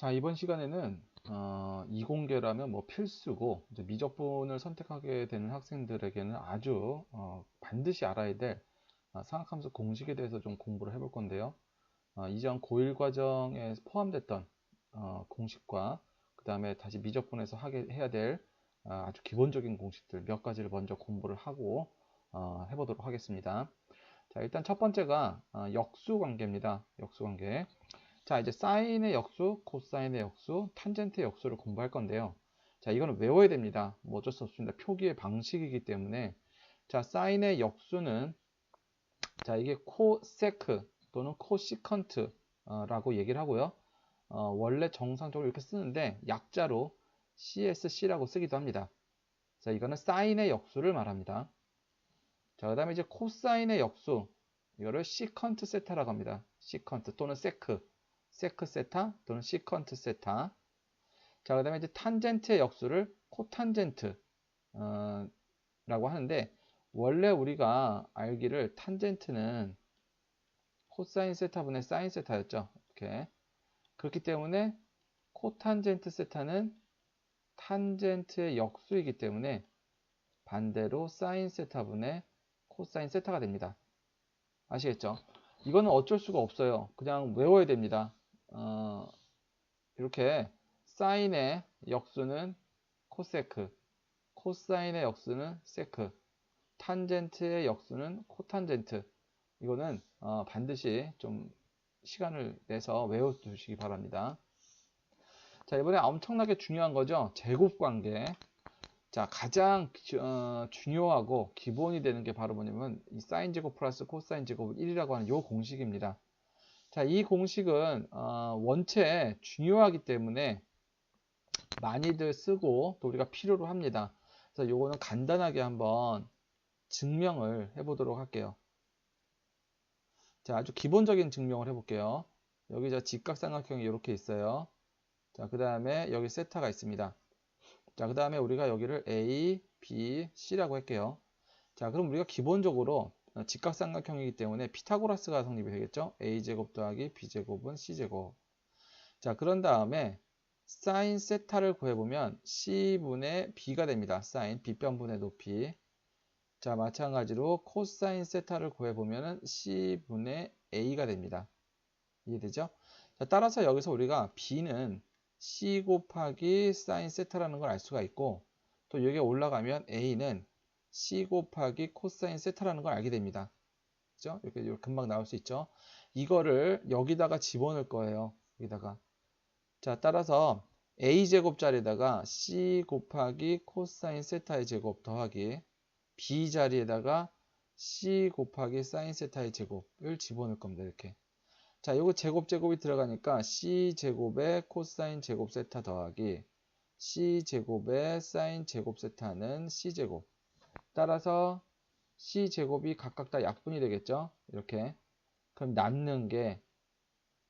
자, 이번 시간에는 어, 이공계라면 뭐 필수고 미적분을 선택하게 되는 학생들에게는 아주 어, 반드시 알아야 될 어, 상학함수 공식에 대해서 좀 공부를 해볼 건데요. 어, 이전 고1 과정에 포함됐던 어, 공식과 그 다음에 다시 미적분에서 하게 해야 될 어, 아주 기본적인 공식들 몇 가지를 먼저 공부를 하고 어, 해보도록 하겠습니다. 자, 일단 첫 번째가 어, 역수 관계입니다. 역수 관계. 자, 이제 사인의 역수, 코사인의 역수, 탄젠트의 역수를 공부할 건데요. 자, 이거는 외워야 됩니다. 뭐 어쩔 수 없습니다. 표기의 방식이기 때문에. 자, 사인의 역수는 자, 이게 코세크 또는 코시컨트라고 얘기를 하고요. 어, 원래 정상적으로 이렇게 쓰는데 약자로 CSC라고 쓰기도 합니다. 자, 이거는 사인의 역수를 말합니다. 자, 그 다음에 이제 코사인의 역수, 이거를 시컨트 세타라고 합니다. 시컨트 또는 세크. 세크 세타 또는 시컨트 세타. 자, 그 다음에 이제 탄젠트의 역수를 코탄젠트 어, 라고 하는데 원래 우리가 알기를 탄젠트는 코사인 세타 분의 사인 세타였죠. 이렇게. 그렇기 때문에 코탄젠트 세타는 탄젠트의 역수이기 때문에 반대로 사인 세타 분의 코사인 세타가 됩니다. 아시겠죠? 이거는 어쩔 수가 없어요. 그냥 외워야 됩니다. 어, 이렇게 사인의 역수는 코세크, 코사인의 역수는 세크, 탄젠트의 역수는 코탄젠트. 이거는 어, 반드시 좀 시간을 내서 외워두시기 바랍니다. 자, 이번에 엄청나게 중요한 거죠. 제곱 관계. 자, 가장 어, 중요하고 기본이 되는 게 바로 뭐냐면 이 사인 제곱 플러스 코사인 제곱은 1이라고 하는 이 공식입니다. 자, 이 공식은 어, 원체 중요하기 때문에 많이들 쓰고 또 우리가 필요로 합니다. 그래서 요거는 간단하게 한번 증명을 해보도록 할게요. 자, 아주 기본적인 증명을 해볼게요. 여기 저 직각삼각형이 이렇게 있어요. 자, 그 다음에 여기 세타가 있습니다. 자, 그 다음에 우리가 여기를 A, B, C라고 할게요. 자, 그럼 우리가 기본적으로 어, 직각삼각형이기 때문에 피타고라스가 성립이 되겠죠. a제곱 더하기 b제곱은 c제곱. 자, 그런 다음에 사인 세타를 구해보면 c분의 b가 됩니다. 사인 b변분의 높이. 자, 마찬가지로 코사인 세타를 구해보면 c분의 a가 됩니다. 이해되죠? 자, 따라서 여기서 우리가 b는 c 곱하기 사인 세타라는 걸 알 수가 있고 또 여기에 올라가면 a는 C 곱하기 코사인 세타라는 걸 알게 됩니다. 그죠? 이렇게, 이렇게 금방 나올 수 있죠. 이거를 여기다가 집어넣을 거예요. 여기다가. 자, 따라서 a 제곱 자리에다가 c 곱하기 코사인 세타의 제곱 더하기 b 자리에다가 c 곱하기 사인 세타의 제곱을 집어넣을 겁니다. 이렇게. 자, 이거 제곱 제곱이 들어가니까 c 제곱에 코사인 제곱 세타 더하기 c 제곱에 사인 제곱 세타는 c 제곱 따라서 C제곱이 각각 다 약분이 되겠죠. 이렇게. 그럼 남는 게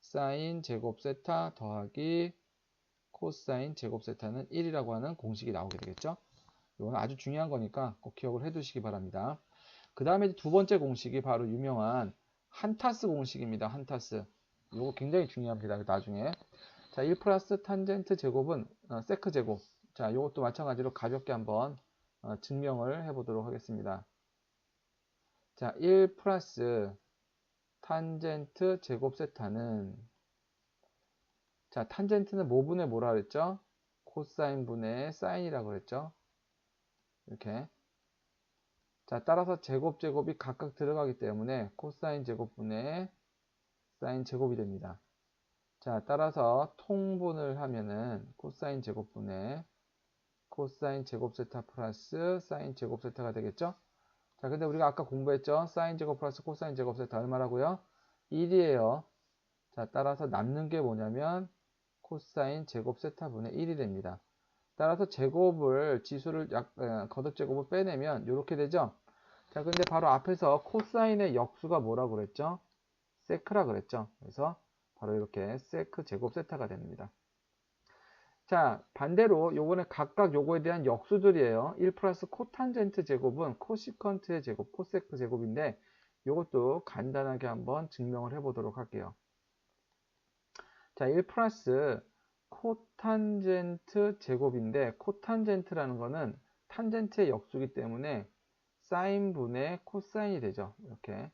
사인 제곱 세타 더하기 코사인 제곱 세타는 1이라고 하는 공식이 나오게 되겠죠. 이건 아주 중요한 거니까 꼭 기억을 해 두시기 바랍니다. 그 다음에 두 번째 공식이 바로 유명한 한타스 공식입니다. 한타스. 이거 굉장히 중요합니다. 나중에. 자, 1 플러스 탄젠트 제곱은 어, 세크 제곱. 자, 이것도 마찬가지로 가볍게 한번 어, 증명을 해보도록 하겠습니다. 자, 1 플러스 탄젠트 제곱 세타는 자, 탄젠트는 뭐분의 뭐라 그랬죠? 코사인 분의 사인이라고 그랬죠? 이렇게 자, 따라서 제곱 제곱이 각각 들어가기 때문에 코사인 제곱분의 사인 제곱이 됩니다. 자, 따라서 통분을 하면은 코사인 제곱분의 코사인 제곱 세타 플러스 사인 제곱 세타가 되겠죠? 자, 근데 우리가 아까 공부했죠? 사인 제곱 플러스 코사인 제곱 세타 얼마라고요? 1이에요. 자, 따라서 남는 게 뭐냐면 코사인 제곱 세타분의 1이 됩니다. 따라서 제곱을 지수를 약, 에, 거듭 제곱을 빼내면 이렇게 되죠? 자, 근데 바로 앞에서 코사인의 역수가 뭐라고 그랬죠? 세크라 그랬죠? 그래서 바로 이렇게 세크 제곱 세타가 됩니다. 자, 반대로 요거는 각각 요거에 대한 역수들이에요. 1 플러스 코탄젠트 제곱은 코시컨트의 제곱, 코세크 제곱인데 요것도 간단하게 한번 증명을 해 보도록 할게요. 자, 1 플러스 코탄젠트 제곱인데 코탄젠트라는 거는 탄젠트의 역수기 때문에 사인분의 코사인이 되죠. 이렇게.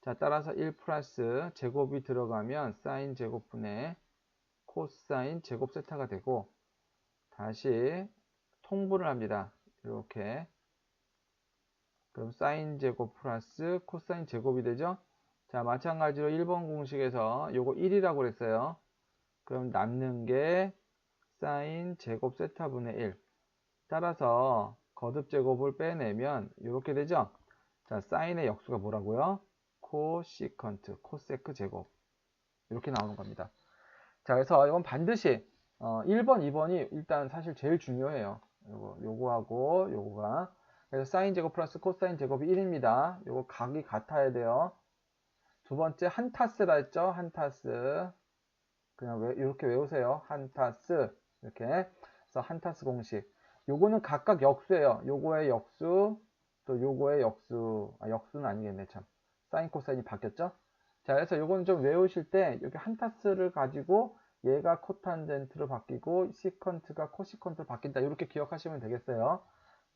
자, 따라서 1 플러스 제곱이 들어가면 사인 제곱분의 코사인 제곱 세타가 되고 다시 통분을 합니다. 이렇게. 그럼 사인 제곱 플러스 코사인 제곱이 되죠. 자, 마찬가지로 1번 공식에서 요거 1이라고 그랬어요. 그럼 남는 게 사인 제곱 세타분의 1. 따라서 거듭 제곱을 빼내면 이렇게 되죠. 자, 사인의 역수가 뭐라고요? 코시컨트, 코세크 제곱. 이렇게 나오는 겁니다. 자, 그래서 이건 반드시 어, 1번, 2번이 일단 사실 제일 중요해요. 요거, 요거하고 요거가. 그래서 사인 제곱 플러스 코사인 제곱이 1입니다. 요거 각이 같아야 돼요. 두 번째 한타스라 했죠? 한타스. 그냥 왜, 이렇게 외우세요. 한타스. 이렇게. 그래서 한타스 공식. 요거는 각각 역수예요. 요거의 역수, 또 요거의 역수. 아, 역수는 아니겠네, 참. 사인 코사인이 바뀌었죠? 자, 그래서 요거는 좀 외우실 때, 여기 한타스를 가지고 얘가 코탄젠트로 바뀌고, 시컨트가 코시컨트로 바뀐다. 이렇게 기억하시면 되겠어요.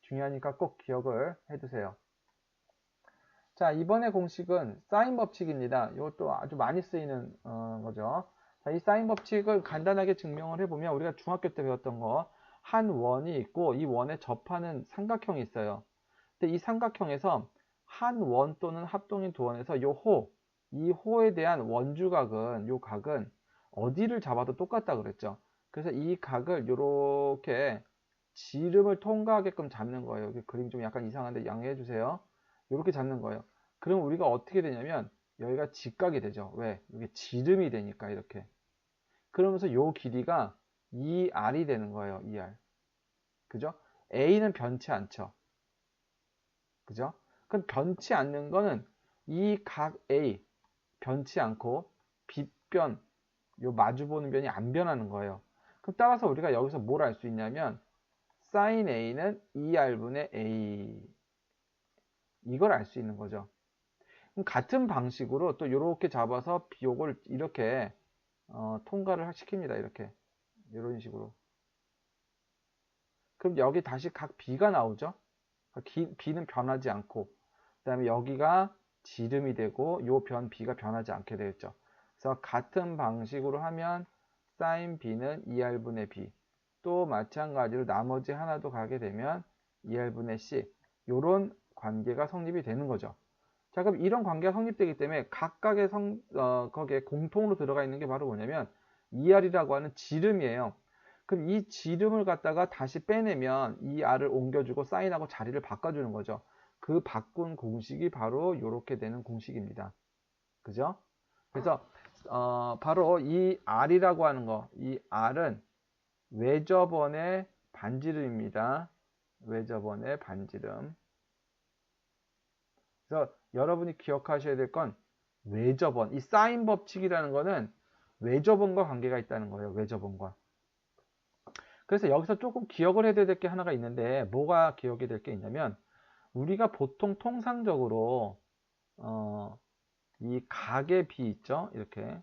중요하니까 꼭 기억을 해두세요. 자, 이번에 공식은 사인 법칙입니다. 이것도 아주 많이 쓰이는 어, 거죠. 자, 이 사인 법칙을 간단하게 증명을 해보면 우리가 중학교 때 배웠던 거 한 원이 있고 이 원에 접하는 삼각형이 있어요. 근데 이 삼각형에서 한 원 또는 합동인 두 원에서 요 호, 이 호에 대한 원주 각은 요 각은 어디를 잡아도 똑같다 그랬죠. 그래서 이 각을 이렇게 지름을 통과하게끔 잡는 거예요. 그림 좀 약간 이상한데 양해해 주세요. 이렇게 잡는 거예요. 그럼 우리가 어떻게 되냐면 여기가 직각이 되죠. 왜? 이게 지름이 되니까 이렇게. 그러면서 요 길이가 2r이 되는 거예요. 2r. 그죠? a는 변치 않죠. 그죠? 그럼 변치 않는 거는 이 각 a 변치 않고 빗변 요 마주보는 변이 안 변하는 거예요. 그럼 따라서 우리가 여기서 뭘 알 수 있냐면 sin a는 2r분의 a 이걸 알 수 있는 거죠. 그럼 같은 방식으로 또 이렇게 잡아서 비옥을 이렇게 어, 통과를 시킵니다. 이렇게 이런 식으로. 그럼 여기 다시 각 B가 나오죠. 기, B는 변하지 않고 그 다음에 여기가 지름이 되고 요 변 B가 변하지 않게 되겠죠. 그래서 같은 방식으로 하면 sin B는 2R분의 B 또 마찬가지로 나머지 하나도 가게 되면 2R분의 C 요런 관계가 성립이 되는 거죠. 자, 그럼 이런 관계가 성립되기 때문에 각각의 성, 어, 거기에 공통으로 들어가 있는 게 바로 뭐냐면 ER이라고 하는 지름이에요. 그럼 이 지름을 갖다가 다시 빼내면 이 R을 옮겨주고 사인하고 자리를 바꿔주는 거죠. 그 바꾼 공식이 바로 이렇게 되는 공식입니다. 그죠? 그래서 어, 바로 이 R이라고 하는 거, 이 R은 외접원의 반지름입니다. 외접원의 반지름. 그래서 여러분이 기억하셔야 될 건 외접원. 이 사인 법칙이라는 거는 외접원과 관계가 있다는 거예요. 외접원과. 그래서 여기서 조금 기억을 해야 될 게 하나가 있는데 뭐가 기억이 될 게 있냐면 우리가 보통 통상적으로 어, 이 각의 비 있죠? 이렇게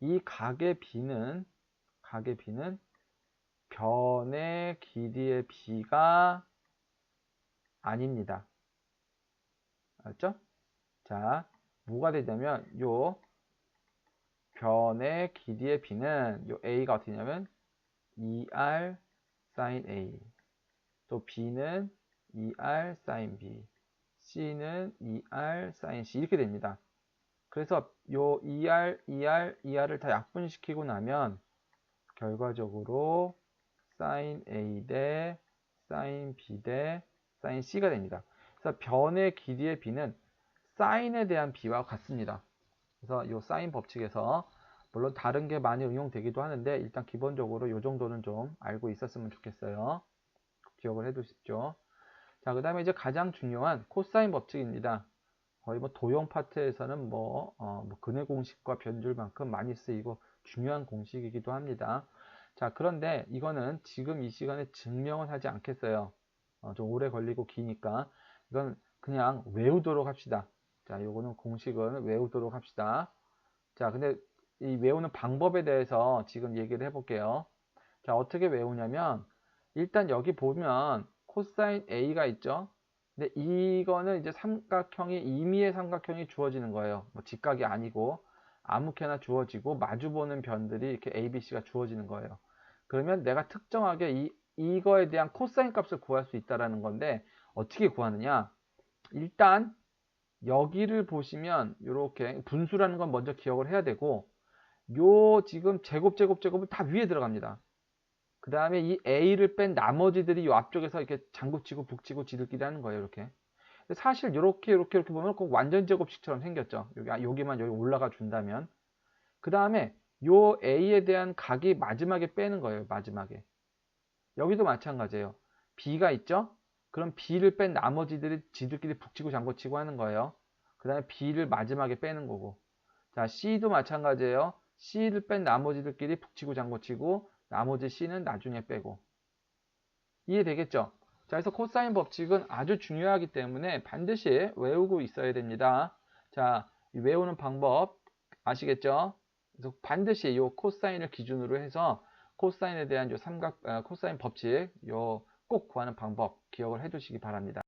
이 각의 비는 각의 비는 변의 길이의 비가 아닙니다. 알죠? 자, 뭐가 되냐면 요 변의 길이의 b는 요 a가 어떻게 되냐면 2r sin a 또 b는 2r sin b c는 2r sin c 이렇게 됩니다. 그래서 요 2r, 2r, 2r을 다 약분시키고 나면 결과적으로 sin a 대 sin b 대 sin c가 됩니다. 그래서 변의 길이의 b는 사인에 대한 비와 같습니다. 그래서 이 사인 법칙에서 물론 다른 게 많이 응용되기도 하는데 일단 기본적으로 이 정도는 좀 알고 있었으면 좋겠어요. 기억을 해 두십시오. 자, 그 다음에 이제 가장 중요한 코사인 법칙입니다. 거의 뭐 도형 파트에서는 뭐, 어, 뭐 근해 공식과 변줄만큼 많이 쓰이고 중요한 공식이기도 합니다. 자, 그런데 이거는 지금 이 시간에 증명을 하지 않겠어요. 어, 좀 오래 걸리고 기니까 이건 그냥 외우도록 합시다. 자, 요거는 공식은 외우도록 합시다. 자, 근데 이 외우는 방법에 대해서 지금 얘기를 해볼게요. 자, 어떻게 외우냐면, 일단 여기 보면 코사인 A가 있죠? 근데 이거는 이제 삼각형이, 임의의 삼각형이 주어지는 거예요. 뭐 직각이 아니고, 아무렇게나 주어지고, 마주보는 변들이 이렇게 A, B, C가 주어지는 거예요. 그러면 내가 특정하게 이, 이거에 대한 코사인 값을 구할 수 있다라는 건데, 어떻게 구하느냐? 일단, 여기를 보시면, 이렇게 분수라는 건 먼저 기억을 해야 되고, 요 지금 제곱 제곱 제곱은 다 위에 들어갑니다. 그 다음에 이 A를 뺀 나머지들이 요 앞쪽에서 이렇게 장구치고 북치고 지들끼리 하는 거예요. 이렇게. 사실 이렇게 이렇게 이렇게 보면 꼭 완전 제곱식처럼 생겼죠. 여기 아, 여기만 여기 올라가 준다면. 그 다음에 요 A에 대한 각이 마지막에 빼는 거예요. 마지막에. 여기도 마찬가지예요. B가 있죠? 그럼 B를 뺀 나머지들이 지들끼리 북치고 장구치고 하는 거예요. 그 다음에 B를 마지막에 빼는 거고. 자, C도 마찬가지예요. C를 뺀 나머지들끼리 북치고 장구치고 나머지 C는 나중에 빼고 이해되겠죠? 자, 그래서 코사인 법칙은 아주 중요하기 때문에 반드시 외우고 있어야 됩니다. 자, 이 외우는 방법 아시겠죠? 그래서 반드시 이 코사인을 기준으로 해서 코사인에 대한 요 삼각 아, 코사인 법칙 요 꼭 구하는 방법 기억을 해 두시기 바랍니다.